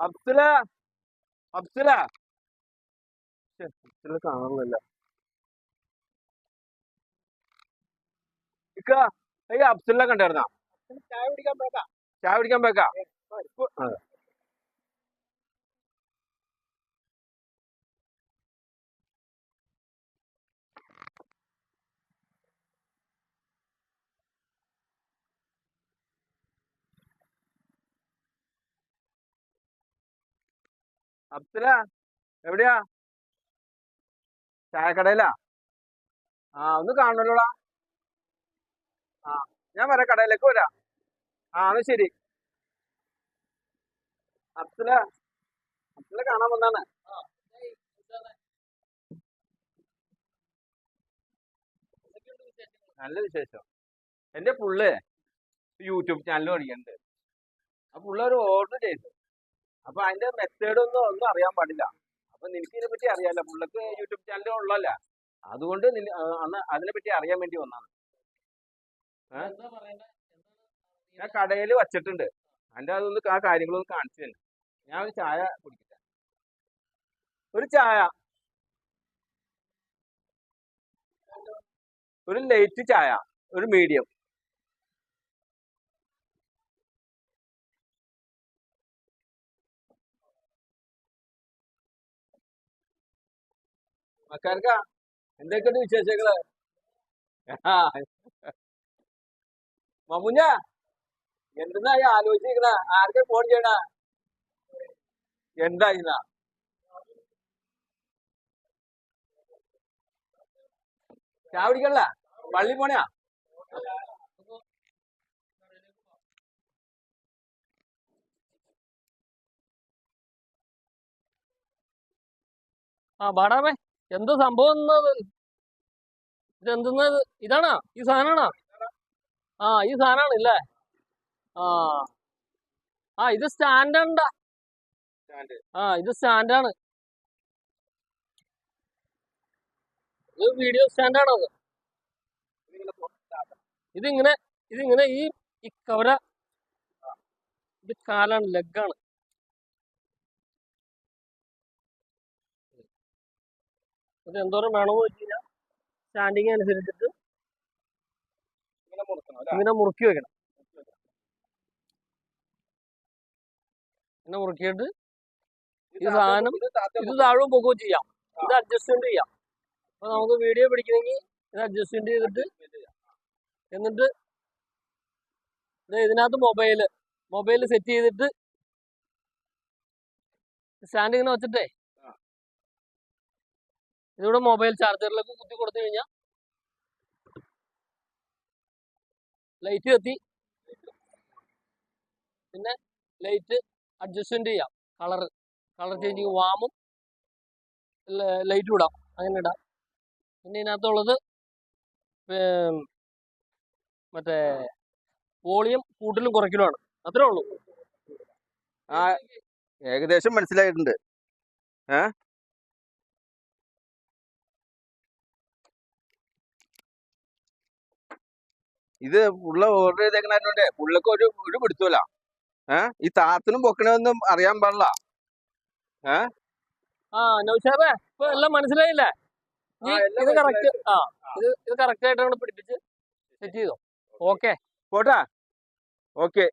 അബ്ദുല അബ്ദുല അബ്ദുല കാണുന്നില്ല. ഇക്ക ഈ അബ്ദുല്ല കണ്ടായിരുന്ന? ചായ കുടിക്കാൻ പോയക്കാ ചായ കുടിക്കാൻ പോയേക്കാ? അബ്ദുല എവിടെയാ? ചായക്കടയിലാ? ആ ഒന്ന് കാണണല്ലോടാ. ആ ഞാൻ വരാം കടയിലേക്ക് വരാം. ആ എന്നാ ശരി. അബ്ദുല അബ്ദുല കാണാൻ വന്നാണ്. നല്ല വിശേഷം. എന്റെ പുള്ളേ യൂട്യൂബ് ചാനൽ പഠിക്കണ്ട്. ആ പുള്ള ഒരു ഓർഡർ ചെയ്തു. അപ്പൊ അതിന്റെ മെത്തേഡ് ഒന്നും ഒന്നും അറിയാൻ പാടില്ല. അപ്പൊ നിനക്ക് ഇതിനെ പറ്റി അറിയാല്ല പുള്ളക്ക് യൂട്യൂബ് ചാനൽ ഉള്ളല്ല അതുകൊണ്ട് അതിനെ പറ്റി അറിയാൻ വേണ്ടി വന്നാണ് ഞാൻ കടയിൽ വച്ചിട്ടുണ്ട്. അതിന്റെ അതൊന്ന് ആ കാര്യങ്ങളൊന്നും കാണിച്ചു തന്നെ ഞാൻ ഒരു ചായ കുടിക്കട്ടെ. ഒരു ചായ. ഒരു ലൈറ്റ് ചായ. ഒരു മീഡിയം മക്കാർക്ക എന്തൊക്കെയുണ്ട് വിശേഷങ്ങൾ? ആ. മമ്മുഞ്ഞ എന്തെന്നാ ആലോചിച്ചിരിക്കണ? ആർക്കെ ഫോൺ ചെയ്യണ? എന്താ ചായ കുടിക്കണല്ല പള്ളി പോണയാ? ആ ബാടാമേ എന്ത് സംഭവം എന്നത് ഇത് ഇതാണോ? ഈ സാധനമാണോ ആ ഈ സാധനമാണ് ഇല്ലേ ആ. ആ ഇത് സ്റ്റാൻഡാണ്ടാ. സ്റ്റാൻഡ്. ആ ഇത് സ്റ്റാൻഡാണ്. ഇത് വീഡിയോ സ്റ്റാൻഡാണോ അത്? ഇതിങ്ങനെ ഇതിങ്ങനെ ഈ ഈ കവര ഇത് കാലാണ് ലെഗാണ് ഇത് എന്തോരം വേണമെന്ന് വെച്ച് കഴിഞ്ഞാൽ സ്റ്റാൻഡിങ് അനുസരിച്ചിട്ട് ഇങ്ങനെ മുറുക്കി വെക്കണം. ഇങ്ങനെ മുറുക്കിയിട്ട് ഈ സാധനം ഇത് താഴവും പൊക്കുകയും ചെയ്യാം. ഇത് അഡ്ജസ്റ്റ്മെന്റ് ചെയ്യാം. അപ്പൊ നമുക്ക് വീഡിയോ പിടിക്കണമെങ്കിൽ ഇത് അഡ്ജസ്റ്റ്മെന്റ് ചെയ്തിട്ട് എന്നിട്ട് ഇതിനകത്ത് മൊബൈൽ മൊബൈൽ സെറ്റ് ചെയ്തിട്ട് സ്റ്റാൻഡ് ഇങ്ങനെ വെച്ചിട്ടേ. ഇതിവിടെ മൊബൈൽ ചാർജറിലേക്ക് കുത്തി കൊടുത്തു കഴിഞ്ഞാൽ ലൈറ്റ് കത്തി. പിന്നെ ലൈറ്റ് അഡ്ജസ്റ്റ്മെന്റ് ചെയ്യാം. കളർ കളർ ചേഞ്ചിങ് വാമും ലൈറ്റ് ഇടാം. അങ്ങനെ ഇടാം. പിന്നെ ഇതിനകത്തുള്ളത് മറ്റേ വോളിയം കൂട്ടലും കുറയ്ക്കലുമാണ്. അത്രേ ഉള്ളൂ. ആ ഏകദേശം മനസ്സിലായിട്ടുണ്ട്. ഏ? ഇത് പുള്ള ഓർഡർ ചെയ്തേക്കണോണ്ട് പുള്ളക്ക് ഒരു ഒരു പിടുത്തൂല ഏ? ഈ താത്തനും പൊക്കണൊന്നും അറിയാൻ പാടില്ല. ആ നൗഷാബേ ഇപ്പൊ എല്ലാം മനസ്സിലായില്ലേ? ഇത് കറക്റ്റ്. ആ ഇത് ഇത് കറക്റ്റ് ആയിട്ടാണ് പിടിപ്പിച്ച് സെറ്റ് ചെയ്തോ. ഓക്കെ. പോട്ടാ. ഓക്കെ.